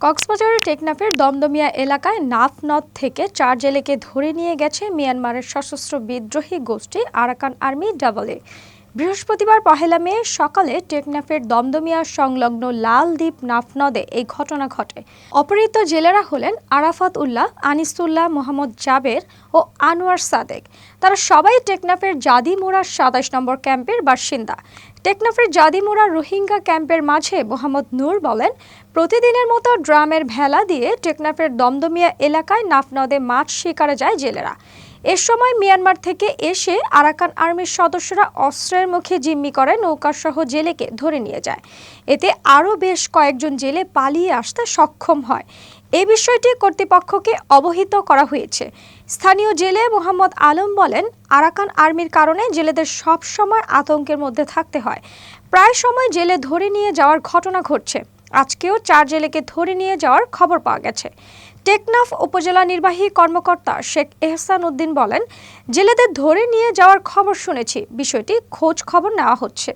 কক্সবাজারের টেকনাফের দমদমিয়া এলাকায় নাফ নদ থেকে চার জেলেকে ধরে নিয়ে গেছে মিয়ানমারের সশস্ত্র বিদ্রোহী গোষ্ঠী আরাকান আর্মি ডাবলে বৃহস্পতিবার পহেলা মে সকালে টেকনাফের দমদমিয়া সংলগ্ন লাল দ্বীপ নাফ এই ঘটনা ঘটে। অপহৃত জেলেরা হলেন আরাফাত উল্লাহ, আনিসুল্লাহ মোহাম্মদ জাবের ও আনোয়ার সাদেক। তারা সবাই টেকনাফের জাদিমোড়া সাতাশ নম্বর ক্যাম্পের বাসিন্দা। টেকনাফের জাদিমোড়া রোহিঙ্গা ক্যাম্পের মাঝে মোহাম্মদ নূর বলেন, প্রতিদিনের মতো ড্রামের ভেলা দিয়ে টেকনাফের দমদমিয়া এলাকায় নাফনদে মাছ শিকারে যায় জেলেরা। এ সময় মিয়ানমার থেকে এসে আরাকান আর্মির সদস্যরা অস্ত্রের মুখে জিম্মি করে নৌকাসহ জেলেকে ধরে নিয়ে যায়। এতে আরও বেশ কয়েকজন জেলে পালিয়ে আসতে সক্ষম হয়। এ বিষয়টি কর্তৃপক্ষকে অবহিত করা হয়েছে। স্থানীয় জেলে মোহাম্মদ আলম বলেন, আরাকান আর্মির কারণে জেলেদের সব সময় আতঙ্কের মধ্যে থাকতে হয়। প্রায় সময় জেলে ধরে নিয়ে যাওয়ার ঘটনা ঘটছে। আজকেও চার জেলেকে ধরে নিয়ে যাওয়ার খবর পাওয়া গেছে। টেকনাফ উপজেলা নির্বাহী কর্মকর্তা শেখ এহসান উদ্দিন বলেন, জেলেদের ধরে নিয়ে যাওয়ার খবর শুনেছি। বিষয়টি খোঁজ খবর নেওয়া হচ্ছে।